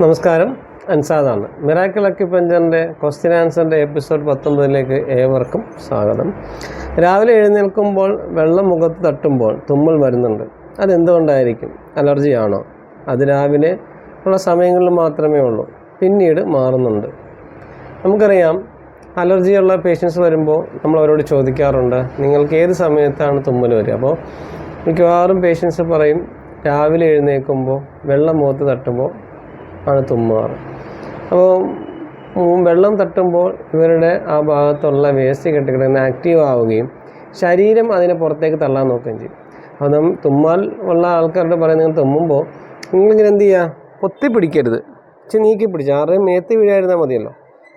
നമസ്കാരം. അൻസാദാണ്. മിറാക്കിൾ അക്യുപഞ്ചറിന്റെ ക്വസ്റ്റ്യൻ ആൻസറിന്റെ എപ്പിസോഡ് പത്തൊമ്പതിലേക്ക് ഏവർക്കും സ്വാഗതം. രാവിലെ എഴുന്നേൽക്കുമ്പോൾ വെള്ളം മുഖത്ത് തട്ടുമ്പോൾ തുമ്മൽ വരുന്നുണ്ട്. അതെന്തുകൊണ്ടായിരിക്കും? അലർജി ആണോ? അത് രാവിലെ ഉള്ള സമയങ്ങളിൽ മാത്രമേ ഉള്ളൂ. പിന്നീട് മാറുന്നുണ്ട്. നമുക്കറിയാം അലർജിയുള്ള പേഷ്യൻസ് വരുമ്പോൾ നമ്മൾ അവരോട് ചോദിക്കാറുണ്ട് നിങ്ങൾക്ക് ഏത് സമയത്താണ് തുമ്മൽ വരിക? അപ്പോൾ മിക്കവാറും പേഷ്യൻസ് പറയും രാവിലെ എഴുന്നേൽക്കുമ്പോൾ വെള്ളം മുഖത്ത് തട്ടുമ്പോൾ ആണ് തുമ്മാറ് അപ്പോൾ വെള്ളം തട്ടുമ്പോൾ ഇവരുടെ ആ ഭാഗത്തുള്ള വേസ്റ്റ് കെട്ടിക്കിടന്ന് ആക്റ്റീവ് ആവുകയും ശരീരം അതിനെ പുറത്തേക്ക് തള്ളാൻ നോക്കുകയും ചെയ്യും. അപ്പോൾ നമ്മൾ തുമ്മാൽ ഉള്ള ആൾക്കാരോട് പറയും നിങ്ങൾ തുമ്മുമ്പോൾ നിങ്ങളിങ്ങനെ എന്ത് ചെയ്യുക? പൊത്തി പിടിക്കരുത്. നീക്കി പിടിച്ച്. ആരുടെയും മേത്ത് വീഴായിരുന്നാൽ മതിയല്ലോ.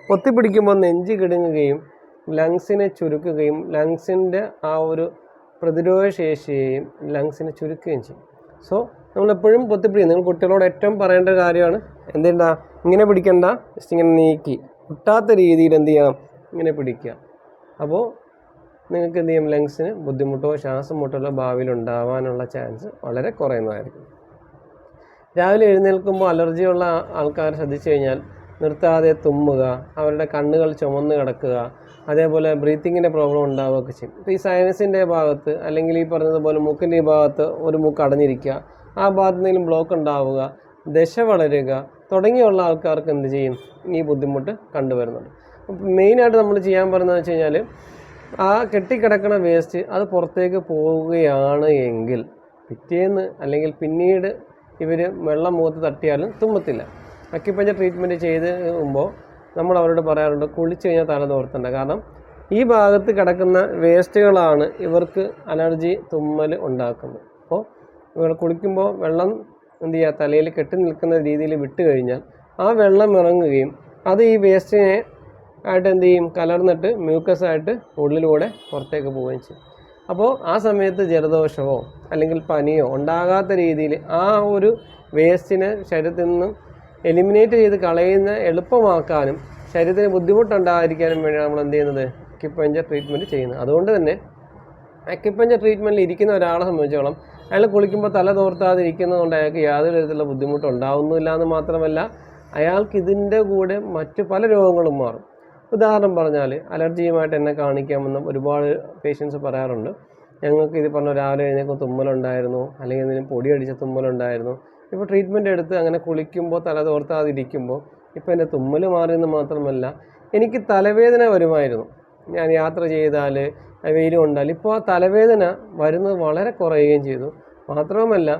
പൊത്തി പിടിക്കുമ്പോൾ നെഞ്ച് കിടുങ്ങുകയും ലങ്സിനെ ചുരുക്കുകയും ലങ്സിന്റെ ആ ഒരു പ്രതിരോധ ശേഷിയെയും ലങ്സിനെ ചുരുക്കുകയും ചെയ്യും. സോ നമ്മളെപ്പോഴും പൊത്തിപ്പിടിക്കും നിങ്ങൾ കുട്ടികളോട് ഏറ്റവും പറയേണ്ട കാര്യമാണ് എന്തിണ്ടാ? ഇങ്ങനെ പിടിക്കണ്ട. ജസ്റ്റ് ഇങ്ങനെ നീക്കി. കിട്ടാത്ത രീതിയിൽ എന്ത് ചെയ്യണം? ഇങ്ങനെ പിടിക്കുക. അപ്പോൾ നിങ്ങൾക്ക് എന്ത് ചെയ്യും? ലങ്സിന് ബുദ്ധിമുട്ടോ ശ്വാസം മുട്ടലോ ഭാവിയിൽ ഉണ്ടാവാനുള്ള ചാൻസ് വളരെ കുറയുന്നതായിരിക്കും. രാവിലെ എഴുന്നേൽക്കുമ്പോൾ അലർജിയുള്ള ആൾക്കാർ ശ്രദ്ധിച്ചു കഴിഞ്ഞാൽ നിർത്താതെ തുമ്മുക അവരുടെ കണ്ണുകൾ ചുമന്ന് കിടക്കുക അതേപോലെ ബ്രീത്തിങ്ങിന്റെ പ്രോബ്ലം ഉണ്ടാവുകയൊക്കെ ചെയ്യും. ഇപ്പോൾ ഈ സൈനസിന്റെ ഭാഗത്ത് അല്ലെങ്കിൽ ഈ പറഞ്ഞതുപോലെ മൂക്കിന്റെ ഈ ഭാഗത്ത് ഒരു മൂക്ക് അടഞ്ഞിരിക്കുക ആ ഭാഗത്ത് നിന്നും ബ്ലോക്ക് ഉണ്ടാവുക ദശ വളരുക തുടങ്ങിയുള്ള ആൾക്കാർക്ക് എന്ത് ചെയ്യും? ഈ ബുദ്ധിമുട്ട് കണ്ടുവരുന്നുണ്ട്. മെയിനായിട്ട് നമ്മൾ ചെയ്യാൻ പറയുന്നത് വെച്ച് കഴിഞ്ഞാൽ ആ കെട്ടിക്കിടക്കുന്ന വേസ്റ്റ് അത് പുറത്തേക്ക് പോവുകയാണ് എങ്കിൽ പിറ്റേന്ന് അല്ലെങ്കിൽ പിന്നീട് ഇവർ വെള്ളം മുഖത്ത് തട്ടിയാലും തുമ്മത്തില്ല അക്യുപഞ്ചർ ട്രീറ്റ്മെന്റ് ചെയ്തുമ്പോൾ നമ്മൾ അവരോട് പറയാറുണ്ട് കുളിച്ച് കഴിഞ്ഞാൽ തല തോർത്തണ്ട. കാരണം ഈ ഭാഗത്ത് കിടക്കുന്ന വേസ്റ്റുകളാണ് ഇവർക്ക് അലർജി തുമ്മൽ ഉണ്ടാക്കുന്നത്. അപ്പോൾ കുളിക്കുമ്പോൾ വെള്ളം എന്ത് ചെയ്യുക തലയിൽ കെട്ടി നിൽക്കുന്ന രീതിയിൽ വിട്ട് കഴിഞ്ഞാൽ ആ വെള്ളം ഇറങ്ങുകയും അത് ഈ വേസ്റ്റിനെ ആയിട്ട് എന്ത് ചെയ്യും കലർന്നിട്ട് മ്യൂക്കസ് ആയിട്ട് ഉള്ളിലൂടെ പുറത്തേക്ക് പോവുകയും ചെയ്യും. അപ്പോൾ ആ സമയത്ത് ജലദോഷമോ അല്ലെങ്കിൽ പനിയോ ഉണ്ടാകാത്ത രീതിയിൽ ആ ഒരു വേസ്റ്റിനെ ശരീരത്തിൽ നിന്നും എലിമിനേറ്റ് ചെയ്ത് കളയുന്ന എളുപ്പമാക്കാനും ശരീരത്തിന് ബുദ്ധിമുട്ടുണ്ടാകാതിരിക്കാനും വേണ്ടിയാണ് നമ്മൾ എന്ത് ചെയ്യുന്നത് അക്യുപ്പഞ്ചർ ട്രീറ്റ്മെന്റ് ചെയ്യുന്നത്. അതുകൊണ്ട് തന്നെ അക്യുപ്പഞ്ചർ ട്രീറ്റ്മെന്റിൽ ഇരിക്കുന്ന ഒരാളെ സംബന്ധിച്ചോളം അയാൾ കുളിക്കുമ്പോൾ തല തോർത്താതിരിക്കുന്നതുകൊണ്ട് അയാൾക്ക് യാതൊരു തരത്തിലുള്ള ബുദ്ധിമുട്ടും ഉണ്ടാവുന്നില്ല എന്ന് മാത്രമല്ല അയാൾക്ക് ഇതിന്റെ കൂടെ മറ്റു പല രോഗങ്ങളും മാറും. ഉദാഹരണം പറഞ്ഞാൽ അലർജിയുമായിട്ട് എന്നെ കാണിക്കാമെന്ന് ഒരുപാട് പേഷ്യൻസ് പറയാറുണ്ട്. ഞങ്ങൾക്ക് ഇത് പറഞ്ഞ രാവിലെ എഴുന്നേൽക്കും തുമ്മലുണ്ടായിരുന്നു അല്ലെങ്കിൽ എന്തെങ്കിലും പൊടി അടിച്ച തുമ്മലുണ്ടായിരുന്നു. ഇപ്പോൾ ട്രീറ്റ്മെന്റ് എടുത്ത് അങ്ങനെ കുളിക്കുമ്പോൾ തല തോർത്താതിരിക്കുമ്പോൾ ഇപ്പോൾ എന്റെ തുമ്മൽ മാറിയെന്ന് മാത്രമല്ല എനിക്ക് തലവേദന വരുമായിരുന്നു. ഞാൻ യാത്ര ചെയ്താൽ വെയിൽ കൊണ്ടാൽ ഇപ്പോൾ ആ തലവേദന വരുന്നത് വളരെ കുറയുകയും ചെയ്തു. മാത്രവുമല്ല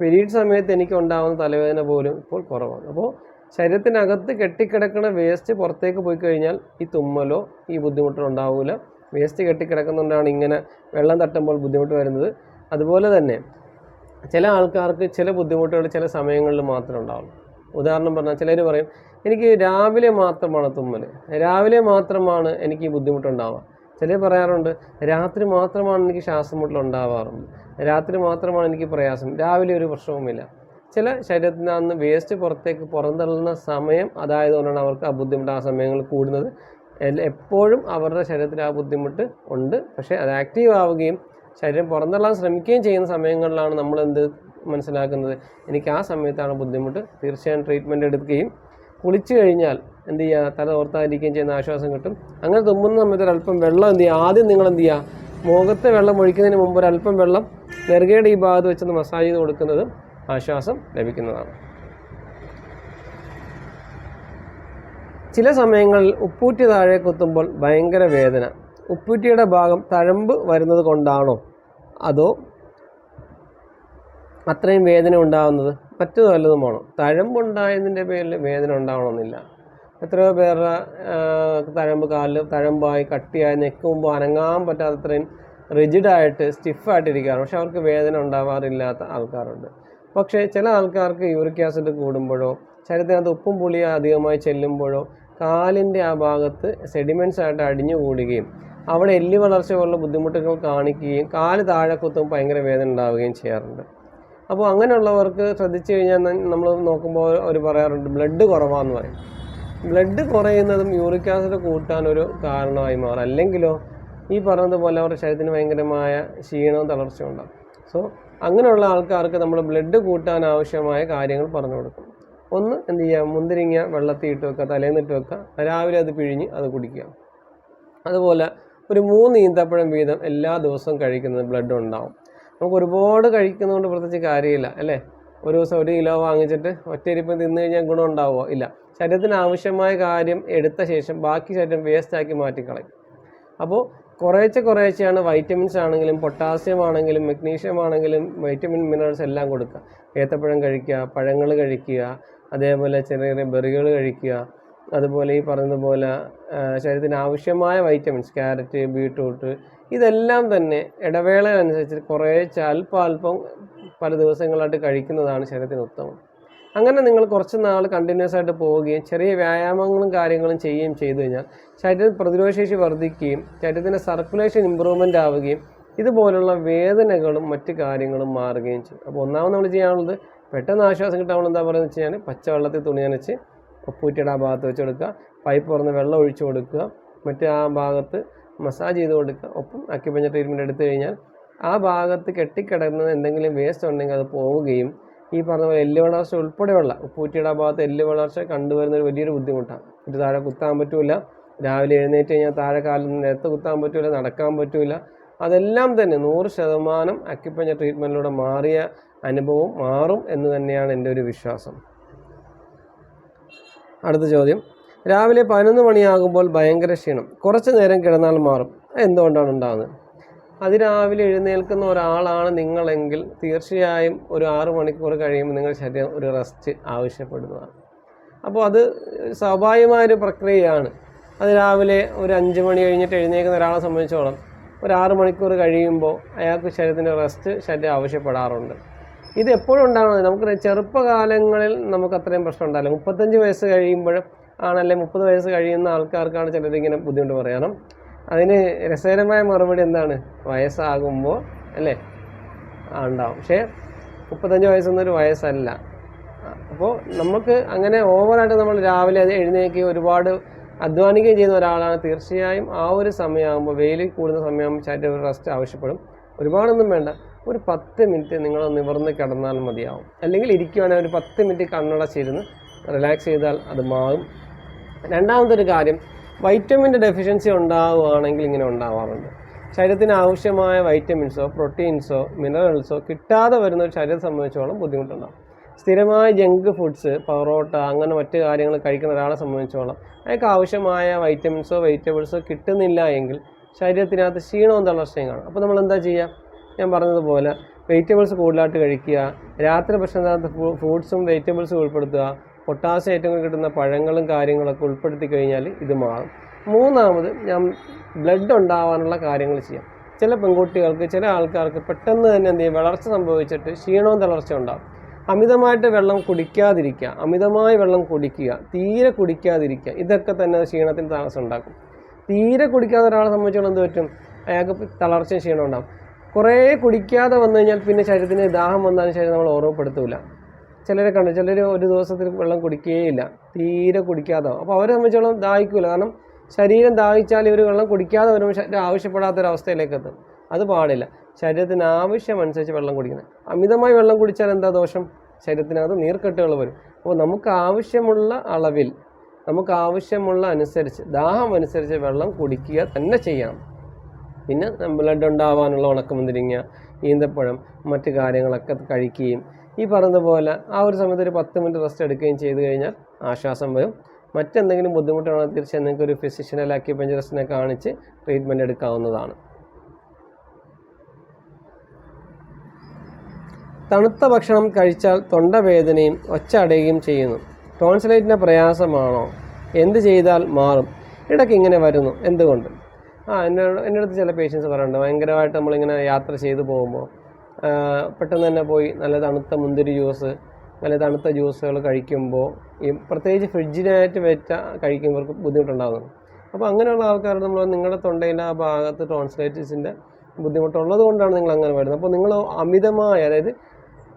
പീരീഡ് സമയത്ത് എനിക്ക് ഉണ്ടാകുന്ന തലവേദന പോലും ഇപ്പോൾ കുറവാണ്. അപ്പോൾ ശരീരത്തിനകത്ത് കെട്ടിക്കിടക്കുന്ന വേസ്റ്റ് പുറത്തേക്ക് പോയി കഴിഞ്ഞാൽ ഈ തുമ്മലോ ഈ ബുദ്ധിമുട്ടോ ഉണ്ടാവില്ല വേസ്റ്റ് കെട്ടിക്കിടക്കുന്നതുകൊണ്ടാണ് ഇങ്ങനെ വെള്ളം തട്ടുമ്പോൾ ബുദ്ധിമുട്ട് വരുന്നത്. അതുപോലെ തന്നെ ചില ആൾക്കാർക്ക് ചില ബുദ്ധിമുട്ടുകൾ ചില സമയങ്ങളിൽ മാത്രമേ ഉണ്ടാവുള്ളൂ. ഉദാഹരണം പറഞ്ഞാൽ ചിലർ പറയും എനിക്ക് രാവിലെ മാത്രമാണ് തുമ്മൽ രാവിലെ മാത്രമാണ് എനിക്ക് ഈ ബുദ്ധിമുട്ടുണ്ടാവുക ചിലർ പറയാറുണ്ട് രാത്രി മാത്രമാണ് എനിക്ക് ശ്വാസം മുട്ടൽ ഉണ്ടാവാറുണ്ട് രാത്രി മാത്രമാണ് എനിക്ക് പ്രയാസം. രാവിലെ ഒരു പ്രശ്നവുമില്ല. ചില ശരീരത്തിൽ നിന്ന് വേസ്റ്റ് പുറത്തേക്ക് പുറന്തള്ളുന്ന സമയം അതായത് അതായതുകൊണ്ടാണ് അവർക്ക് ആ ബുദ്ധിമുട്ട് ആ സമയങ്ങൾ കൂടുന്നത്. എപ്പോഴും അവരുടെ ശരീരത്തിൽ ആ ബുദ്ധിമുട്ട് ഉണ്ട്. പക്ഷേ അത് ആക്റ്റീവ് ആവുകയും ശരീരം പുറന്തള്ളാൻ ശ്രമിക്കുകയും ചെയ്യുന്ന സമയങ്ങളിലാണ് നമ്മൾ എന്ത് മനസ്സിലാക്കുന്നത്? എനിക്ക് ആ സമയത്താണ് ബുദ്ധിമുട്ട്. തീർച്ചയായും ട്രീറ്റ്മെന്റ് എടുക്കുകയും കുളിച്ചു കഴിഞ്ഞാൽ എന്ത് ചെയ്യുക തല ഓർത്താതിരിക്കുകയും ചെയ്യുന്ന ആശ്വാസം കിട്ടും. അങ്ങനെ തുമ്മുന്ന സമയത്ത് ഒരല്പം വെള്ളം എന്ത് ചെയ്യുക ആദ്യം നിങ്ങൾ എന്ത് ചെയ്യുക മുഖത്തെ വെള്ളം ഒഴിക്കുന്നതിന് മുമ്പ് ഒരല്പം വെള്ളം നെറുകയുടെ ഈ ഭാഗത്ത് വെച്ചൊന്ന് മസാജ് ചെയ്ത് കൊടുക്കുന്നത് ആശ്വാസം ലഭിക്കുന്നതാണ്. ചില സമയങ്ങളിൽ ഉപ്പൂറ്റി താഴെ കുത്തുമ്പോൾ ഭയങ്കര വേദന. ഉപ്പൂറ്റിയുടെ ഭാഗം തഴമ്പ് വരുന്നത് കൊണ്ടാണോ? അതോ അത്രയും വേദന ഉണ്ടാകുന്നത് മറ്റു വല്ലതുമാണോ? തഴമ്പുണ്ടായതിന്റെ പേരിൽ വേദന ഉണ്ടാവണമെന്നില്ല. എത്രയോ പേരുടെ തഴമ്പ് കാലിൽ തഴമ്പായി കട്ടിയായി നിൽക്കുമ്പോൾ അനങ്ങാൻ പറ്റാത്തത്രയും റിജിഡായിട്ട് സ്റ്റിഫായിട്ടിരിക്കാറ് പക്ഷെ അവർക്ക് വേദന ഉണ്ടാവാറില്ലാത്ത ആൾക്കാരുണ്ട്. പക്ഷേ ചില ആൾക്കാർക്ക് യൂറിക് ആസിഡ് കൂടുമ്പോഴോ ശരീരത്തിനകത്ത് ഉപ്പും പുളിയും അധികമായി ചെല്ലുമ്പോഴോ കാലിന്റെ ആ ഭാഗത്ത് സെഡിമെൻസ് ആയിട്ട് അടിഞ്ഞു കൂടുകയും അവിടെ എല്ല് വളർച്ച പോലുള്ള ബുദ്ധിമുട്ടുകൾ കാണിക്കുകയും കാൽ താഴെ കുത്തും ഭയങ്കര വേദന ഉണ്ടാവുകയും ചെയ്യാറുണ്ട്. അപ്പോൾ അങ്ങനെയുള്ളവർക്ക് ശ്രദ്ധിച്ചു കഴിഞ്ഞാൽ നമ്മൾ നോക്കുമ്പോൾ അവർ പറയാറുണ്ട് ബ്ലഡ് കുറവാന്ന് പറയും. ബ്ലഡ് കുറയുന്നതും യൂറിക് ആസിഡ് കൂട്ടാൻ ഒരു കാരണമായി മാറും. അല്ലെങ്കിലോ ഈ പറഞ്ഞതുപോലെ അവരുടെ ശരീരത്തിന് ഭയങ്കരമായ ക്ഷീണവും തളർച്ചയും ഉണ്ടാകും. സോ അങ്ങനെയുള്ള ആൾക്കാർക്ക് നമ്മൾ ബ്ലഡ് കൂട്ടാൻ ആവശ്യമായ കാര്യങ്ങൾ പറഞ്ഞു കൊടുക്കും. ഒന്ന് എന്ത് ചെയ്യുക? മുന്തിരിങ്ങ വെള്ളത്തിൽ ഇട്ട് വെക്കുക തലേന്നിട്ട് വെക്കുക. രാവിലെ അത് പിഴിഞ്ഞ് അത് കുടിക്കുക. അതുപോലെ ഒരു മൂന്ന് ഈന്തപ്പഴം വീതം എല്ലാ ദിവസവും കഴിക്കുന്നത് ബ്ലഡ് ഉണ്ടാവും നമുക്ക് ഒരുപാട് കഴിക്കുന്നതുകൊണ്ട് പ്രത്യേകിച്ച് കാര്യമില്ല അല്ലേ? ഒരു ദിവസം ഒരു കിലോ വാങ്ങിച്ചിട്ട് ഒറ്റയിരിപ്പ് തിന്നു കഴിഞ്ഞാൽ ഗുണം ഉണ്ടാവുമോ? ഇല്ല. ശരീരത്തിന് ആവശ്യമായ കാര്യം എടുത്ത ശേഷം ബാക്കി ശരീരം വേസ്റ്റാക്കി മാറ്റിക്കളയും. അപ്പോൾ കുറേശ്ശെ കുറേശ്ശെയാണ് വൈറ്റമിൻസ് ആണെങ്കിലും പൊട്ടാസ്യം ആണെങ്കിലും മഗ്നീഷ്യം ആണെങ്കിലും വൈറ്റമിൻ മിനറൽസ് എല്ലാം കൊടുക്കുക. ഏത്തപ്പഴം കഴിക്കുക പഴങ്ങൾ കഴിക്കുക അതേപോലെ ചെറിയ ചെറിയ ബെറികൾ കഴിക്കുക അതുപോലെ ഈ പറഞ്ഞതുപോലെ ശരീരത്തിന് ആവശ്യമായ വൈറ്റമിൻസ് ക്യാരറ്റ് ബീട്രൂട്ട് ഇതെല്ലാം തന്നെ ഇടവേളയനുസരിച്ച് കുറേ അല്പാൽപ്പം അല്പം പല ദിവസങ്ങളായിട്ട് കഴിക്കുന്നതാണ് ശരീരത്തിന് ഉത്തമം. അങ്ങനെ നിങ്ങൾ കുറച്ച് നാൾ കണ്ടിന്യൂസ് ആയിട്ട് പോവുകയും ചെറിയ വ്യായാമങ്ങളും കാര്യങ്ങളും ചെയ്യുകയും ചെയ്തു കഴിഞ്ഞാൽ ശരീരത്തിൽ പ്രതിരോധശേഷി വർദ്ധിക്കുകയും ശരീരത്തിന്റെ സർക്കുലേഷൻ ഇമ്പ്രൂവ്മെന്റ് ആവുകയും ഇതുപോലുള്ള വേദനകളും മറ്റു കാര്യങ്ങളും മാറുകയും ചെയ്യും. അപ്പോൾ ഒന്നാമത് നമ്മൾ ചെയ്യാനുള്ളത് പെട്ടെന്ന് ആശ്വാസം കിട്ടാൻ നമ്മൾ എന്താ പറയുന്നത് വെച്ച് കഴിഞ്ഞാൽ പച്ചവെള്ളത്തിൽ തുണി നനച്ച് ഉപ്പൂറ്റിയുടെ ആ ഭാഗത്ത് വെച്ച് കൊടുക്കുക. പൈപ്പ് തുറന്ന് വെള്ളം ഒഴിച്ചു കൊടുക്കുക. മറ്റേ ആ ഭാഗത്ത് മസാജ് ചെയ്ത് കൊടുക്കുക ഒപ്പം അക്യുപഞ്ചർ ട്രീറ്റ്മെന്റ് എടുത്തു കഴിഞ്ഞാൽ ആ ഭാഗത്ത് കെട്ടിക്കിടക്കുന്ന എന്തെങ്കിലും വേസ്റ്റ് ഉണ്ടെങ്കിൽ അത് പോവുകയും ഈ പറഞ്ഞ പോലെ എല്ല് വളർച്ച ഉൾപ്പെടെയുള്ള പൂറ്റിയുടെ ഭാഗത്ത് എല്ല് വളർച്ച കണ്ടുവരുന്ന ഒരു വലിയൊരു ബുദ്ധിമുട്ടാണ്. ഇത് താഴെ കുത്താൻ പറ്റില്ല രാവിലെ എഴുന്നേറ്റ് കഴിഞ്ഞാൽ താഴെ കാലിൽ നേരത്തെ കുത്താൻ പറ്റില്ല നടക്കാൻ പറ്റില്ല അതെല്ലാം തന്നെ നൂറ് ശതമാനം അക്യുപഞ്ചർ ട്രീറ്റ്മെന്റിലൂടെ മാറിയ അനുഭവം മാറും എന്ന് തന്നെയാണ് എന്റെ ഒരു വിശ്വാസം. അടുത്ത ചോദ്യം. രാവിലെ പതിനൊന്ന് മണിയാകുമ്പോൾ ഭയങ്കര ക്ഷീണം. കുറച്ച് നേരം കിടന്നാൽ മാറും. എന്തുകൊണ്ടാണ് ഉണ്ടാകുന്നത് അതിരാവിലെ എഴുന്നേൽക്കുന്ന ഒരാളാണ് നിങ്ങളെങ്കിൽ തീർച്ചയായും ഒരു ആറ് മണിക്കൂർ കഴിയുമ്പോൾ നിങ്ങൾ ശരീരം ഒരു റെസ്റ്റ് ആവശ്യപ്പെടുന്നതാണ്. അപ്പോൾ അത് സ്വാഭാവികമായൊരു പ്രക്രിയയാണ്. അത് രാവിലെ ഒരു അഞ്ച് മണി കഴിഞ്ഞിട്ട് എഴുന്നേൽക്കുന്ന ഒരാളെ സംബന്ധിച്ചോളം ഒരു ആറ് മണിക്കൂർ കഴിയുമ്പോൾ അയാൾക്ക് ശരീരത്തിന്റെ റെസ്റ്റ് ശരീരം ആവശ്യപ്പെടാറുണ്ട്. ഇത് എപ്പോഴും ഉണ്ടാകുന്നത് നമുക്ക് ചെറുപ്പകാലങ്ങളിൽ നമുക്ക് അത്രയും പ്രശ്നം ഉണ്ടാവില്ല. മുപ്പത്തഞ്ച് വയസ്സ് കഴിയുമ്പോൾ ആണല്ലേ? മുപ്പത് വയസ്സ് കഴിയുന്ന ആൾക്കാർക്കാണ് ചിലരിങ്ങനെ ബുദ്ധിമുട്ട് പറയണം അതിന് രസകരമായ മറുപടി എന്താണ്? വയസ്സാകുമ്പോൾ അല്ലേ? ആ ഉണ്ടാവും. പക്ഷേ മുപ്പത്തഞ്ച് വയസ്സൊന്നൊരു വയസ്സല്ല. അപ്പോൾ നമുക്ക് അങ്ങനെ ഓവറായിട്ട് നമ്മൾ രാവിലെ അത് ഒരുപാട് അധ്വാനിക്കുകയും ചെയ്യുന്ന ഒരാളാണ് തീർച്ചയായും ആ ഒരു സമയമാകുമ്പോൾ വെയിൽ കൂടുന്ന സമയമാകുമ്പോൾ ശരീരം ഒരു റെസ്റ്റ് ആവശ്യപ്പെടും. ഒരുപാടൊന്നും വേണ്ട. ഒരു പത്ത് മിനിറ്റ് നിങ്ങൾ നിവർന്ന് കിടന്നാൽ മതിയാവും. അല്ലെങ്കിൽ ഇരിക്കുവാണെങ്കിൽ ഒരു പത്ത് മിനിറ്റ് കണ്ണടച്ചിരുന്ന് റിലാക്സ് ചെയ്താൽ അത് മാറും. രണ്ടാമതൊരു കാര്യം വൈറ്റമിന്റെ ഡെഫിഷ്യൻസി ഉണ്ടാവുകയാണെങ്കിൽ ഇങ്ങനെ ഉണ്ടാവാറുണ്ട്. ശരീരത്തിന് ആവശ്യമായ വൈറ്റമിൻസോ പ്രോട്ടീൻസോ മിനറൽസോ കിട്ടാതെ വരുന്ന ഒരു ശരീരത്തെ സംബന്ധിച്ചോളം ബുദ്ധിമുട്ടുണ്ടാകും സ്ഥിരമായ ജങ്ക് ഫുഡ്സ് പൊറോട്ട അങ്ങനെ മറ്റ് കാര്യങ്ങൾ കഴിക്കുന്ന ഒരാളെ സംബന്ധിച്ചോളം അയാൾക്ക് ആവശ്യമായ വൈറ്റമിൻസോ വെജിറ്റബിൾസോ കിട്ടുന്നില്ല എങ്കിൽ ശരീരത്തിനകത്ത് ക്ഷീണവും തളർച്ചയും കാണും. അപ്പോൾ നമ്മൾ എന്താ ചെയ്യുക? ഞാൻ പറഞ്ഞതുപോലെ വെജിറ്റബിൾസ് കൂടുതലായിട്ട് കഴിക്കുക രാത്രി ഭക്ഷണത്തിനകത്ത് ഫ്രൂട്ട്സും വെജിറ്റബിൾസും ഉൾപ്പെടുത്തുക പൊട്ടാസ്യം ഏറ്റവും കിട്ടുന്ന പഴങ്ങളും കാര്യങ്ങളൊക്കെ ഉൾപ്പെടുത്തി കഴിഞ്ഞാൽ ഇത് മാറും. മൂന്നാമത് ഞാൻ ബ്ലഡ് ഉണ്ടാവാനുള്ള കാര്യങ്ങൾ ചെയ്യാം. ചില പെൺകുട്ടികൾക്ക് ചില ആൾക്കാർക്ക് പെട്ടെന്ന് തന്നെ എന്ത് ചെയ്യും? വളർച്ച സംഭവിച്ചിട്ട് ക്ഷീണവും തളർച്ച ഉണ്ടാകും അമിതമായിട്ട് വെള്ളം കുടിക്കാതിരിക്കുക അമിതമായി വെള്ളം കുടിക്കുക തീരെ കുടിക്കാതിരിക്കുക ഇതൊക്കെ തന്നെ ക്ഷീണത്തിന് തടസ്സം ഉണ്ടാക്കും. തീരെ കുടിക്കാത്ത ഒരാളെ സംബന്ധിച്ചോളം എന്ത് പറ്റും? അയാൾക്ക് തളർച്ചയും ക്ഷീണം ഉണ്ടാകും കുറേ കുടിക്കാതെ വന്നു കഴിഞ്ഞാൽ പിന്നെ ശരീരത്തിന് ദാഹം വന്നാലും ശരീരം നമ്മൾ ഓർമ്മപ്പെടുത്തൂല. ചിലരെ കണ്ടു. ചിലർ ഒരു ദിവസത്തിൽ വെള്ളം കുടിക്കുകയില്ല തീരെ കുടിക്കാതെ. അപ്പോൾ അവരെ സംബന്ധിച്ചോളം ദാഹിക്കില്ല കാരണം ശരീരം ദാഹിച്ചാൽ ഇവർ വെള്ളം കുടിക്കാതെ വരുമ്പോൾ ആവശ്യപ്പെടാത്തൊരവസ്ഥയിലേക്ക് എത്തും അത് പാടില്ല. ശരീരത്തിന് ആവശ്യമനുസരിച്ച് വെള്ളം കുടിക്കണം. അമിതമായി വെള്ളം കുടിച്ചാൽ എന്താ ദോഷം? ശരീരത്തിനകത്ത് നീർക്കെട്ടുകൾ വരും. അപ്പോൾ നമുക്ക് ആവശ്യമുള്ള അളവിൽ നമുക്ക് ആവശ്യമുള്ള അനുസരിച്ച് ദാഹം അനുസരിച്ച് വെള്ളം കുടിക്കുക തന്നെ ചെയ്യണം. പിന്നെ ബ്ലഡ് ഉണ്ടാവാനുള്ള ഉണക്കമുന്തിരിങ്ങ ഈന്തപ്പഴം മറ്റു കാര്യങ്ങളൊക്കെ കഴിക്കുകയും ഈ പറഞ്ഞതുപോലെ ആ ഒരു സമയത്ത് ഒരു പത്ത് മിനിറ്റ് റെസ്റ്റ് എടുക്കുകയും ചെയ്തു കഴിഞ്ഞാൽ ആശ്വാസം വരും. മറ്റെന്തെങ്കിലും ബുദ്ധിമുട്ടാണെങ്കിൽ തീർച്ചയായും നിങ്ങൾക്ക് ഒരു ഫിസിഷ്യനെ അക്യുപഞ്ചറിസ്റ്റിനെ കാണിച്ച് ട്രീറ്റ്മെന്റ് എടുക്കാവുന്നതാണ്. തണുത്ത ഭക്ഷണം കഴിച്ചാൽ തൊണ്ടവേദനയും ഒച്ച അടയുകയും ചെയ്യുന്നു. ടോൺസിലേറ്റിന്റെ പ്രയാസമാണോ? എന്ത് ചെയ്താൽ മാറും? ഇടയ്ക്ക് ഇങ്ങനെ വരുന്നു. എന്തുകൊണ്ട്? ആ എന്നോട് എന്റെ അടുത്ത് ചില പേഷ്യൻസ് പറയുന്നുണ്ട് ഭയങ്കരമായിട്ട് നമ്മളിങ്ങനെ യാത്ര ചെയ്തു പോകുമ്പോൾ പെട്ടെന്ന് തന്നെ പോയി നല്ല തണുത്ത മുന്തിരി ജ്യൂസ് നല്ല തണുത്ത ജ്യൂസുകൾ കഴിക്കുമ്പോൾ ഈ പ്രത്യേകിച്ച് ഫ്രിഡ്ജിനായിട്ട് വെച്ച കഴിക്കുമ്പോൾ ബുദ്ധിമുട്ടുണ്ടാകുന്നു അപ്പോൾ അങ്ങനെയുള്ള ആൾക്കാർ നമ്മൾ നിങ്ങളുടെ തൊണ്ടയിലെ ആ ഭാഗത്ത് ടോൺസിലൈറ്റിസിന്റെ ബുദ്ധിമുട്ടുള്ളത് കൊണ്ടാണ് നിങ്ങൾ അങ്ങനെ വരുന്നത്. അപ്പോൾ നിങ്ങൾ അമിതമായ അതായത്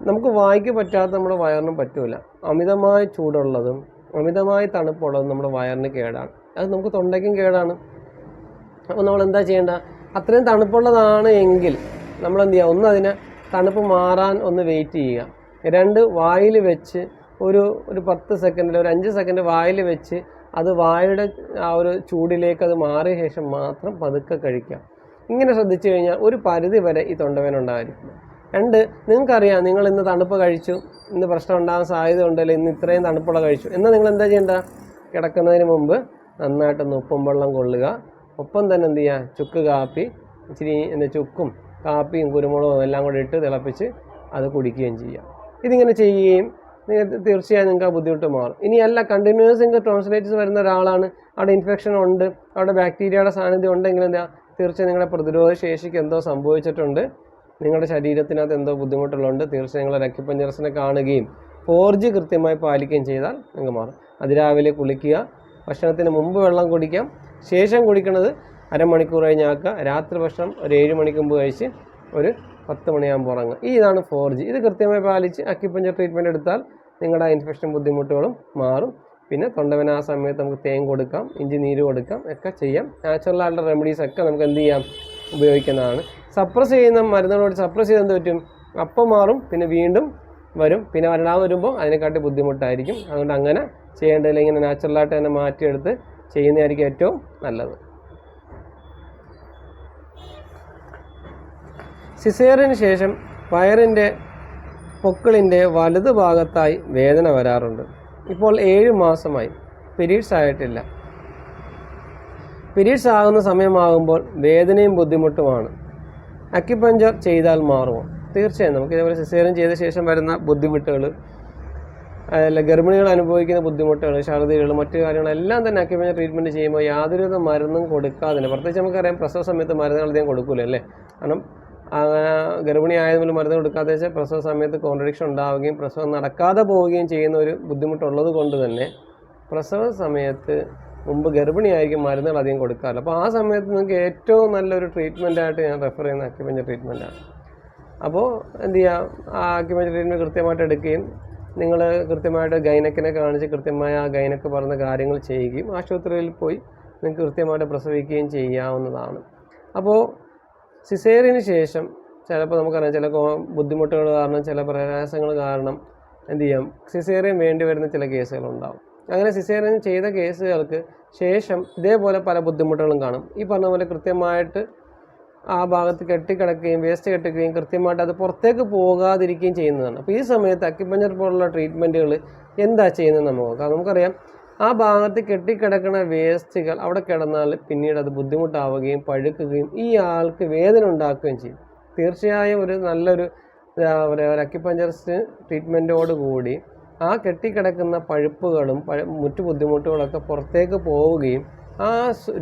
നമുക്ക് വായിക്ക് പറ്റാത്ത നമ്മുടെ വയറിനും പറ്റൂല. അമിതമായ ചൂടുള്ളതും അമിതമായ തണുപ്പുള്ളതും നമ്മുടെ വയറിന് കേടാണ്. അത് നമുക്ക് തൊണ്ടയ്ക്കും കേടാണ്. അപ്പോൾ നമ്മൾ എന്താ ചെയ്യേണ്ട? അത്രയും തണുപ്പുള്ളതാണ് എങ്കിൽ നമ്മൾ എന്ത് ചെയ്യുക ഒന്ന് അതിനെ തണുപ്പ് മാറാൻ ഒന്ന് വെയിറ്റ് ചെയ്യുക. രണ്ട് വായിൽ വെച്ച് ഒരു ഒരു പത്ത് സെക്കൻഡിൽ ഒരു അഞ്ച് സെക്കൻഡ് വായിൽ വെച്ച് അത് വായുടെ ആ ഒരു ചൂടിലേക്ക് അത് മാറിയ ശേഷം മാത്രം പതുക്കെ കഴിക്കാം ഇങ്ങനെ ശ്രദ്ധിച്ചു കഴിഞ്ഞാൽ ഒരു പരിധി വരെ ഈ തൊണ്ടവേന ഉണ്ടായിരിക്കും. രണ്ട് നിങ്ങൾക്കറിയാം നിങ്ങൾ ഇന്ന് തണുപ്പ് കഴിച്ചു ഇന്ന് പ്രശ്നം ഉണ്ടാകാൻ സാധ്യത ഉണ്ടല്ലോ ഇന്ന് ഇത്രയും തണുപ്പുള്ള കഴിച്ചു. എന്നാൽ നിങ്ങൾ എന്താ ചെയ്യേണ്ട കിടക്കുന്നതിന് മുമ്പ് നന്നായിട്ടൊന്ന് ഉപ്പും വെള്ളം കൊള്ളുക. ഒപ്പം തന്നെ എന്ത് ചെയ്യുക? ചുക്ക് കാപ്പി ഇച്ചിരി എന്താ ചുക്കും കാപ്പിയും കുരുമുളകും എല്ലാം കൂടി ഇട്ട് തിളപ്പിച്ച് അത് കുടിക്കുകയും ചെയ്യാം. ഇതിങ്ങനെ ചെയ്യുകയും തീർച്ചയായും നിങ്ങൾക്ക് ആ ബുദ്ധിമുട്ട് മാറും. ഇനി അല്ല കണ്ടിന്യൂസ് നിങ്ങൾക്ക് ടോൺസിലൈറ്റിസ് വരുന്ന ഒരാളാണ്. അവിടെ ഇൻഫെക്ഷൻ ഉണ്ട്. അവിടെ ബാക്ടീരിയയുടെ സാന്നിധ്യം ഉണ്ടെങ്കിൽ എന്താ? തീർച്ചയായും നിങ്ങളുടെ പ്രതിരോധ ശേഷിക്ക് എന്തോ സംഭവിച്ചിട്ടുണ്ട്. നിങ്ങളുടെ ശരീരത്തിനകത്ത് എന്തോ ബുദ്ധിമുട്ടുള്ളതുകൊണ്ട് തീർച്ചയായും നിങ്ങൾ അക്യുപഞ്ചറിസ്റ്റിനെ കാണുകയും ഫോർജ് കൃത്യമായി പാലിക്കുകയും ചെയ്താൽ നിങ്ങൾക്ക് മാറും. അതിരാവിലെ കുളിക്കുക ഭക്ഷണത്തിന് മുമ്പ് വെള്ളം കുടിക്കാം. ശേഷം കുടിക്കുന്നത് അരമണിക്കൂർ കഴിഞ്ഞാക്കുക രാത്രി ഭക്ഷണം ഒരു ഏഴ് മണിക്ക് മുമ്പ് കഴിച്ച് ഒരു പത്ത് മണിയാകുമ്പോൾ ഉറങ്ങുക. ഈ ഇതാണ് ഫോർ ജി ഇത് കൃത്യമായി പാലിച്ച് അക്യുപഞ്ചർ ട്രീറ്റ്മെന്റ് എടുത്താൽ നിങ്ങളുടെ ഇൻഫെക്ഷൻ ബുദ്ധിമുട്ടുകളും മാറും. പിന്നെ തൊണ്ടവന ആ സമയത്ത് നമുക്ക് തേൻ കൊടുക്കാം ഇഞ്ചി നീര് കൊടുക്കാം ഒക്കെ ചെയ്യാം. നാച്ചുറൽ ആയിട്ടുള്ള റെമഡീസ് ഒക്കെ നമുക്ക് എന്ത് ചെയ്യാം? ഉപയോഗിക്കുന്നതാണ്. സപ്രസ് ചെയ്യുന്ന മരുന്നുകളോട് സപ്രസ് ചെയ്ത് എന്ത് പറ്റും? അപ്പം മാറും പിന്നെ വീണ്ടും വരും. പിന്നെ വരണ്ടാ വരുമ്പോൾ അതിനെക്കാട്ടി ബുദ്ധിമുട്ടായിരിക്കും. അതുകൊണ്ട് അങ്ങനെ ചെയ്യേണ്ടതില്ല ഇങ്ങനെ നാച്ചുറലായിട്ട് തന്നെ മാറ്റിയെടുത്ത് ചെയ്യുന്നതായിരിക്കും ഏറ്റവും നല്ലത്. സിസേറിന് ശേഷം വയറിന്റെ പൊക്കിളിന്റെ വലത് ഭാഗത്തായി വേദന വരാറുണ്ട്. ഇപ്പോൾ ഏഴ് മാസമായി. പിരീഡ്സ് ആയിട്ടില്ല. പിരീഡ്സ് ആകുന്ന സമയമാകുമ്പോൾ വേദനയും ബുദ്ധിമുട്ടുമാണ്. അക്യുപഞ്ചർ ചെയ്താൽ മാറുമോ? തീർച്ചയായും നമുക്ക് ഇതേപോലെ സിസേറിയൻ ചെയ്ത ശേഷം വരുന്ന ബുദ്ധിമുട്ടുകൾ അല്ല ഗർഭിണികൾ അനുഭവിക്കുന്ന ബുദ്ധിമുട്ടുകൾ ഛർദികൾ മറ്റു കാര്യങ്ങളെല്ലാം തന്നെ അക്യുപഞ്ചർ ട്രീറ്റ്മെന്റ് ചെയ്യുമ്പോൾ യാതൊരുവിധ മരുന്നും കൊടുക്കാതെ തന്നെ. പ്രത്യേകിച്ച് നമുക്കറിയാം പ്രസവ സമയത്ത് മരുന്നുകൾ അധികം കൊടുക്കില്ല അല്ലേ? കാരണം അങ്ങനെ ഗർഭിണി ആയതുപോലെ മരുന്ന് കൊടുക്കാത്ത വെച്ചാൽ പ്രസവ സമയത്ത് കോൺട്രഡിക്ഷൻ ഉണ്ടാവുകയും പ്രസവം നടക്കാതെ പോവുകയും ചെയ്യുന്ന ഒരു ബുദ്ധിമുട്ടുള്ളത് കൊണ്ട് തന്നെ പ്രസവ സമയത്ത് മുമ്പ് ഗർഭിണിയായിരിക്കും മരുന്നുകൾ അധികം കൊടുക്കാറില്ല അപ്പോൾ ആ സമയത്ത് നിങ്ങൾക്ക് ഏറ്റവും നല്ലൊരു ട്രീറ്റ്മെന്റ് ആയിട്ട് ഞാൻ റെഫർ ചെയ്യുന്ന അക്യുപഞ്ചർ ട്രീറ്റ്മെന്റാണ് അപ്പോൾ എന്ത് ചെയ്യുക ആ അക്യുപഞ്ചർ ട്രീറ്റ്മെന്റ് കൃത്യമായിട്ട് എടുക്കുകയും നിങ്ങൾ കൃത്യമായിട്ട് ഗൈനക്കിനെ കാണിച്ച് കൃത്യമായ ആ ഗൈനക്ക് പറഞ്ഞ കാര്യങ്ങൾ ചെയ്യുകയും ആശുപത്രിയിൽ പോയി നിങ്ങൾക്ക് കൃത്യമായിട്ട് പ്രസവിക്കുകയും ചെയ്യാവുന്നതാണ്. അപ്പോൾ സിസേറിയന് ശേഷം ചിലപ്പോൾ നമുക്കറിയാം ചില ബുദ്ധിമുട്ടുകൾ കാരണം ചില പ്രയാസങ്ങൾ കാരണം എന്ത് ചെയ്യാം? സിസേറിയൻ വേണ്ടി വരുന്ന ചില കേസുകളുണ്ടാവും അങ്ങനെ സിസേറിയൻ ചെയ്ത കേസുകൾക്ക് ശേഷം ഇതേപോലെ പല ബുദ്ധിമുട്ടുകളും കാണും. ഈ പറഞ്ഞ പോലെ കൃത്യമായിട്ട് ആ ഭാഗത്ത് കെട്ടിക്കിടക്കുകയും വേസ്റ്റ് കെട്ടിക്കുകയും കൃത്യമായിട്ട് അത് പുറത്തേക്ക് പോകാതിരിക്കുകയും ചെയ്യുന്നതാണ്. അപ്പോൾ ഈ സമയത്ത് അക്യുപഞ്ചർ പോലുള്ള ട്രീറ്റ്മെന്റുകൾ എന്താ ചെയ്യുന്നത് നമുക്ക് നമുക്കറിയാം ആ ഭാഗത്ത് കെട്ടിക്കിടക്കുന്ന വേസ്റ്റുകൾ അവിടെ കിടന്നാൽ പിന്നീട് അത് ബുദ്ധിമുട്ടാവുകയും പഴുക്കുകയും ഈ ആൾക്ക് വേദന ഉണ്ടാക്കുകയും ചെയ്യും. തീർച്ചയായും ഒരു നല്ലൊരു ഒരു അക്യുപഞ്ചറിസ്റ്റ് ട്രീറ്റ്മെന്റോട് കൂടി ആ കെട്ടിക്കിടക്കുന്ന പഴുപ്പുകളും പഴ മുറ്റു ബുദ്ധിമുട്ടുകളൊക്കെ പുറത്തേക്ക് പോവുകയും ആ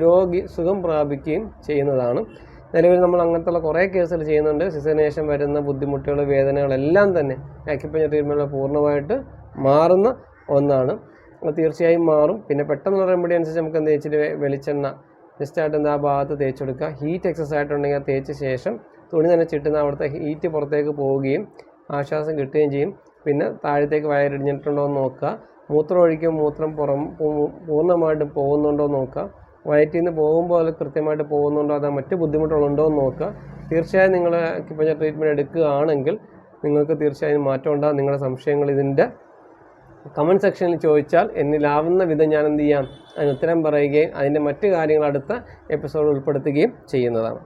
രോഗി സുഖം പ്രാപിക്കുകയും ചെയ്യുന്നതാണ്. നിലവിൽ നമ്മൾ അങ്ങനത്തുള്ള കുറേ കേസുകൾ ചെയ്യുന്നുണ്ട്. സിസനേഷൻ വരുന്ന ബുദ്ധിമുട്ടുകൾ വേദനകളെല്ലാം തന്നെ അക്യുപഞ്ചർ ട്രീറ്റ്മെന്റിൽ പൂർണമായിട്ട് മാറുന്ന ഒന്നാണ്. തീർച്ചയായും മാറും. പിന്നെ പെട്ടെന്നുള്ള റെമഡി അനുസരിച്ച് നമുക്ക് എന്ത് വെച്ചിട്ട് വെളിച്ചെണ്ണ ജസ്റ്റ് ആയിട്ട് എന്താ ആ ഭാഗത്ത് തേച്ച് കൊടുക്കുക. ഹീറ്റ് എക്സസ് ആയിട്ടുണ്ടെങ്കിൽ അത് തേച്ച ശേഷം തുണി തന്നെ ചിട്ടുന്ന അവിടുത്തെ ഹീറ്റ് പുറത്തേക്ക് പോവുകയും ആശ്വാസം കിട്ടുകയും ചെയ്യും. പിന്നെ താഴത്തേക്ക് വയറിടിഞ്ഞിട്ടുണ്ടോ എന്ന് നോക്കുക. മൂത്രം ഒഴിക്കും മൂത്രം പുറം പൂർണമായിട്ടും പോകുന്നുണ്ടോ എന്ന് നോക്കുക. വയറ്റിൽ നിന്ന് പോകുമ്പോൾ അത് കൃത്യമായിട്ട് പോകുന്നുണ്ടോ അതോ മറ്റ് ബുദ്ധിമുട്ടുകളുണ്ടോ എന്ന് നോക്കുക. തീർച്ചയായും നിങ്ങൾ അക്യുപഞ്ചർ ട്രീറ്റ്മെന്റ് എടുക്കുകയാണെങ്കിൽ നിങ്ങൾക്ക് തീർച്ചയായും മാറ്റം ഉണ്ടാകും. നിങ്ങളുടെ സംശയങ്ങൾ ഇതിന്റെ കമന്റ് സെക്ഷനിൽ ചോദിച്ചാൽ എന്നിലാവുന്ന വിധം ഞാൻ എന്ത് ചെയ്യാം? അതിന് ഉത്തരം പറയുകയും അതിന്റെ മറ്റു കാര്യങ്ങൾ അടുത്ത എപ്പിസോഡ് ഉൾപ്പെടുത്തുകയും ചെയ്യുന്നതാണ്.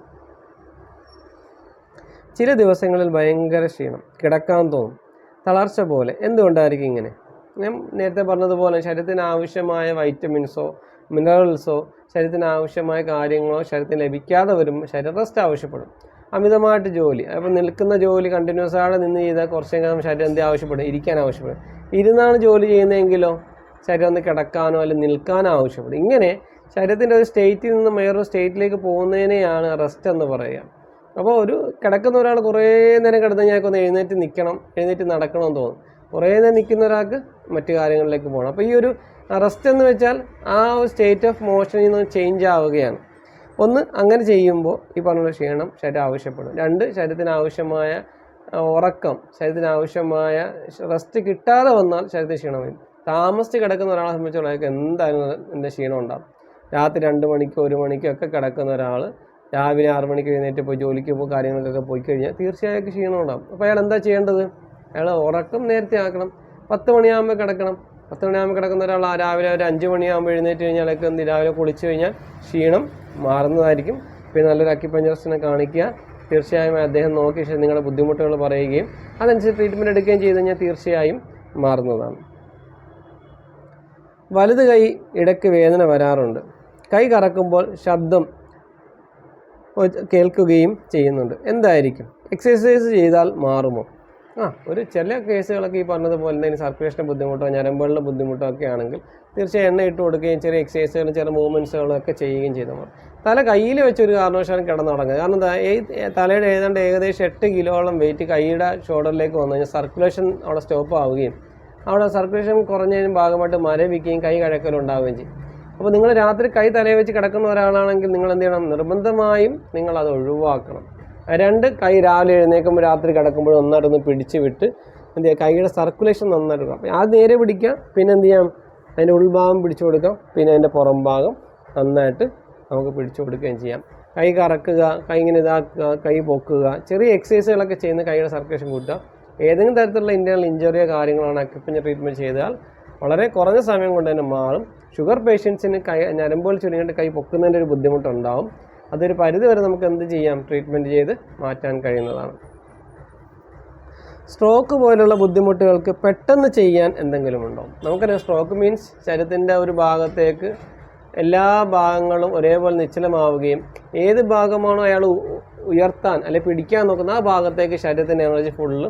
ചില ദിവസങ്ങളിൽ ഭയങ്കര ക്ഷീണം കിടക്കാൻ തോന്നും തളർച്ച പോലെ. എന്തുകൊണ്ടായിരിക്കും ഇങ്ങനെ? ഞാൻ നേരത്തെ പറഞ്ഞതുപോലെ ശരീരത്തിന് ആവശ്യമായ വൈറ്റമിൻസോ മിനറൽസോ ശരീരത്തിന് ആവശ്യമായ കാര്യങ്ങളോ ശരീരത്തിന് ലഭിക്കാതെ വരുമ്പോൾ ശരീരം റെസ്റ്റ് ആവശ്യപ്പെടും. അമിതമായിട്ട് ജോലി. അപ്പോൾ നിൽക്കുന്ന ജോലി കണ്ടിന്യൂസ് ആയിട്ട് നിന്ന് ചെയ്താൽ കുറച്ചെങ്കിലും ശരീരം എന്ത് ആവശ്യപ്പെടും? ഇരിക്കാൻ ആവശ്യപ്പെടും. ഇരുന്നാണ് ജോലി ചെയ്യുന്നതെങ്കിലോ ശരീരം ഒന്ന് കിടക്കാനോ അല്ലെങ്കിൽ നിൽക്കാനോ ആവശ്യപ്പെടും. ഇങ്ങനെ ശരീരത്തിന്റെ ഒരു സ്റ്റേറ്റിൽ നിന്ന് വേറൊരു സ്റ്റേറ്റിലേക്ക് പോകുന്നതിനെയാണ് റെസ്റ്റ് എന്ന് പറയുക. അപ്പോൾ ഒരു കിടക്കുന്ന ഒരാൾ കുറേ നേരം കിടന്ന് കഴിഞ്ഞാൽ ഒന്ന് എഴുന്നേറ്റ് നിൽക്കണം എഴുന്നേറ്റ് നടക്കണം എന്ന് തോന്നും. കുറേ നേരം നിൽക്കുന്ന ഒരാൾക്ക് മറ്റു കാര്യങ്ങളിലേക്ക് പോകണം. അപ്പോൾ ഈ ഒരു റെസ്റ്റ് എന്ന് വെച്ചാൽ ആ ഒരു സ്റ്റേറ്റ് ഓഫ് മോഷനിൽ നിന്ന് ചേഞ്ച് ആവുകയാണ്. ഒന്ന് അങ്ങനെ ചെയ്യുമ്പോൾ ഈ പറഞ്ഞ ക്ഷീണം ശരീരം ആവശ്യപ്പെടും. രണ്ട് ശരീരത്തിന് ആവശ്യമായ ഉറക്കം ശരീരത്തിന് ആവശ്യമായ റെസ്റ്റ് കിട്ടാതെ വന്നാൽ ശരീരത്തിന് ക്ഷീണം വരും. താമസിച്ച് കിടക്കുന്ന ഒരാളെ സംബന്ധിച്ചോളം അയാൾക്ക് എന്തായാലും എന്റെ ക്ഷീണം ഉണ്ടാകും രാത്രി രണ്ട് മണിക്കോ ഒരു മണിക്കോ ഒക്കെ കിടക്കുന്ന ഒരാൾ രാവിലെ ആറ് മണിക്ക് എഴുന്നേറ്റ് പോയി ജോലിക്ക് പോകും കാര്യങ്ങൾക്കൊക്കെ പോയി കഴിഞ്ഞാൽ തീർച്ചയായും ക്ഷീണം ഉണ്ടാകും അപ്പോൾ അയാൾ എന്താ ചെയ്യേണ്ടത്? അയാൾ ഉറക്കം നേരത്തെ ആക്കണം. പത്ത് മണിയാകുമ്പോൾ കിടക്കണം. പത്ത് മണിയാകുമ്പോൾ കിടക്കുന്ന ഒരാൾ രാവിലെ ഒരു അഞ്ച് മണിയാകുമ്പോൾ എഴുന്നേറ്റ് കഴിഞ്ഞാലൊക്കെ രാവിലെ കുളിച്ച് കഴിഞ്ഞാൽ ക്ഷീണം മാറുന്നതായിരിക്കും. പിന്നെ നല്ലൊരു അക്യുപഞ്ചറിസ്റ്റിനെ കാണിക്കുക. തീർച്ചയായും അദ്ദേഹം നോക്കിയ ശേഷം നിങ്ങളുടെ ബുദ്ധിമുട്ടുകൾ പറയുകയും അതനുസരിച്ച് ട്രീറ്റ്മെന്റ് എടുക്കുകയും ചെയ്ത് കഴിഞ്ഞാൽ തീർച്ചയായും മാറുന്നതാണ്. വലത് കൈ ഇടയ്ക്ക് വേദന വരാറുണ്ട്. കൈ കറക്കുമ്പോൾ ശബ്ദം കേൾക്കുകയും ചെയ്യുന്നുണ്ട്. എന്തായിരിക്കും? എക്സസൈസ് ചെയ്താൽ മാറുമോ? ആ ഒരു ചില കേസുകളൊക്കെ ഈ പറഞ്ഞതുപോലെ തന്നെ സർക്കുലേഷന്റെ ബുദ്ധിമുട്ടോ ഞരമ്പുകളുടെ ബുദ്ധിമുട്ടോ ഒക്കെ ആണെങ്കിൽ തീർച്ചയായും എണ്ണ ഇട്ട് കൊടുക്കുകയും ചെറിയ എക്സസൈസുകളും ചെറിയ മൂവ്മെന്റ്സുകളും ഒക്കെ ചെയ്യുകയും ചെയ്താൽ മതി. തല കയ്യിൽ വെച്ച് ഒരു കാരണവശാലും കിടന്നുടങ്ങുക കാരണം തലയുടെ ഏതാണ്ട് ഏകദേശം എട്ട് കിലോളം വെയിറ്റ് കൈയുടെ ഷോൾഡറിലേക്ക് വന്നു കഴിഞ്ഞാൽ സർക്കുലേഷൻ അവിടെ സ്റ്റോപ്പ് ആവുകയും അവിടെ സർക്കുലേഷൻ കുറഞ്ഞതിന് ഭാഗമായിട്ട് മരവിക്കുകയും കൈ കഴക്കലും ഉണ്ടാവുകയും ചെയ്യും. അപ്പോൾ നിങ്ങൾ രാത്രി കൈ തലയിൽ വെച്ച് കിടക്കുന്ന ഒരാളാണെങ്കിൽ നിങ്ങൾ എന്ത് ചെയ്യണം? നിർബന്ധമായും നിങ്ങൾ അത് ഒഴിവാക്കണം. രണ്ട് കൈ രാവിലെ എഴുന്നേൽക്കുമ്പോൾ രാത്രി കിടക്കുമ്പോഴും ഒന്നായിട്ടൊന്ന് പിടിച്ച് വിട്ട് എന്ത് ചെയ്യുക? കൈയുടെ സർക്കുലേഷൻ നന്നായിട്ട് കൊടുക്കാം അത് നേരെ പിടിക്കുക പിന്നെ എന്ത് ചെയ്യാം? അതിന്റെ ഉൾഭാഗം പിടിച്ചു കൊടുക്കാം പിന്നെ അതിന്റെ പുറം ഭാഗം നന്നായിട്ട് നമുക്ക് പിടിച്ചു കൊടുക്കുകയും ചെയ്യാം. കൈ കറക്കുക കൈ ഇങ്ങനെ ഇതാക്കുക കൈ പൊക്കുക ചെറിയ എക്സസൈസുകളൊക്കെ ചെയ്യുന്ന കൈയുടെ സർക്കുലേഷൻ കൂട്ടുക. ഏതെങ്കിലും തരത്തിലുള്ള ഇന്റേർണൽ ഇഞ്ചറിയോ കാര്യങ്ങളാണ് അക്യുപ്പഞ്ചർ ട്രീറ്റ്മെന്റ് ചെയ്താൽ വളരെ കുറഞ്ഞ സമയം കൊണ്ട് തന്നെ മാറും. ഷുഗർ പേഷ്യൻസിന് കൈ ഞരമ്പുകൾ ചുരുങ്ങിയിട്ട് കൈ പൊക്കുന്നതിന്റെ ഒരു ബുദ്ധിമുട്ടുണ്ടാവും. അതൊരു പരിധി വരെ നമുക്ക് എന്ത് ചെയ്യാം? ട്രീറ്റ്മെന്റ് ചെയ്ത് മാറ്റാൻ കഴിയുന്നതാണ്. സ്ട്രോക്ക് പോലുള്ള ബുദ്ധിമുട്ടുകൾക്ക് പെട്ടെന്ന് ചെയ്യാൻ എന്തെങ്കിലും ഉണ്ടോ? നമുക്കറിയാം സ്ട്രോക്ക് മീൻസ് ശരീരത്തിന്റെ ഒരു ഭാഗത്തേക്ക് എല്ലാ ഭാഗങ്ങളും ഒരേപോലെ നിശ്ചലമാവുകയും ഏത് ഭാഗമാണോ അയാൾ ഉയർത്താൻ അല്ലെങ്കിൽ പിടിക്കാൻ നോക്കുന്ന ആ ഭാഗത്തേക്ക് ശരീരത്തിന്റെ എനർജി ഫുള്ള്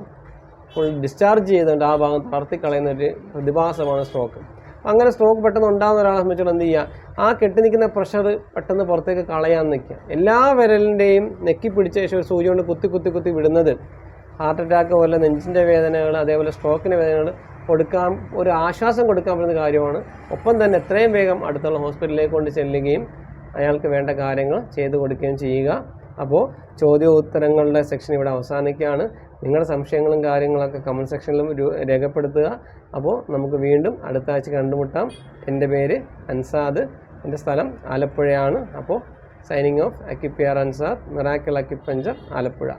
ഫുൾ ഡിസ്ചാർജ് ചെയ്തുകൊണ്ട് ആ ഭാഗം തളർത്തിക്കളയുന്ന ഒരു പ്രതിഭാസമാണ് സ്ട്രോക്ക് അങ്ങനെ സ്ട്രോക്ക് പെട്ടെന്ന് ഉണ്ടാകുന്ന ഒരാളെ സംബന്ധിച്ചുകൊണ്ട് എന്ത് ചെയ്യുക ആ കെട്ടി നിൽക്കുന്ന പ്രഷർ പെട്ടെന്ന് പുറത്തേക്ക് കളയാൻ നിൽക്കുക. എല്ലാ വിരലിന്റെയും നെക്കി പിടിച്ച ശേഷം ഒരു സൂചി കൊണ്ട് കുത്തി കുത്തി കുത്തി വിടുന്നത്. ഹാർട്ട് അറ്റാക്ക് പോലെ നെഞ്ചിന്റെ വേദനകൾ അതേപോലെ സ്ട്രോക്കിന്റെ വേദനകൾ കൊടുക്കാൻ ഒരു ആശ്വാസം കൊടുക്കാൻ പറ്റുന്ന കാര്യമാണ്. ഒപ്പം തന്നെ എത്രയും വേഗം അടുത്തുള്ള ഹോസ്പിറ്റലിലേക്ക് കൊണ്ട് ചെല്ലുകയും അയാൾക്ക് വേണ്ട കാര്യങ്ങൾ ചെയ്തു കൊടുക്കുകയും ചെയ്യുക. അപ്പോൾ ചോദ്യോത്തരങ്ങളുടെ സെക്ഷൻ ഇവിടെ അവസാനിക്കുകയാണ്. നിങ്ങളുടെ സംശയങ്ങളും കാര്യങ്ങളൊക്കെ കമന്റ് സെക്ഷനിലും രേഖപ്പെടുത്തുക. അപ്പോൾ നമുക്ക് വീണ്ടും അടുത്ത ആഴ്ച കണ്ടുമുട്ടാം. എന്റെ പേര് അൻസാദ്. എന്റെ സ്ഥലം ആലപ്പുഴയാണ്. അപ്പോൾ സൈനിങ് ഓഫ് അക്കിപ്പിയർ അൻസാദ് മിറാക്കിൾ അക്കിപ്പഞ്ചർ ആലപ്പുഴ.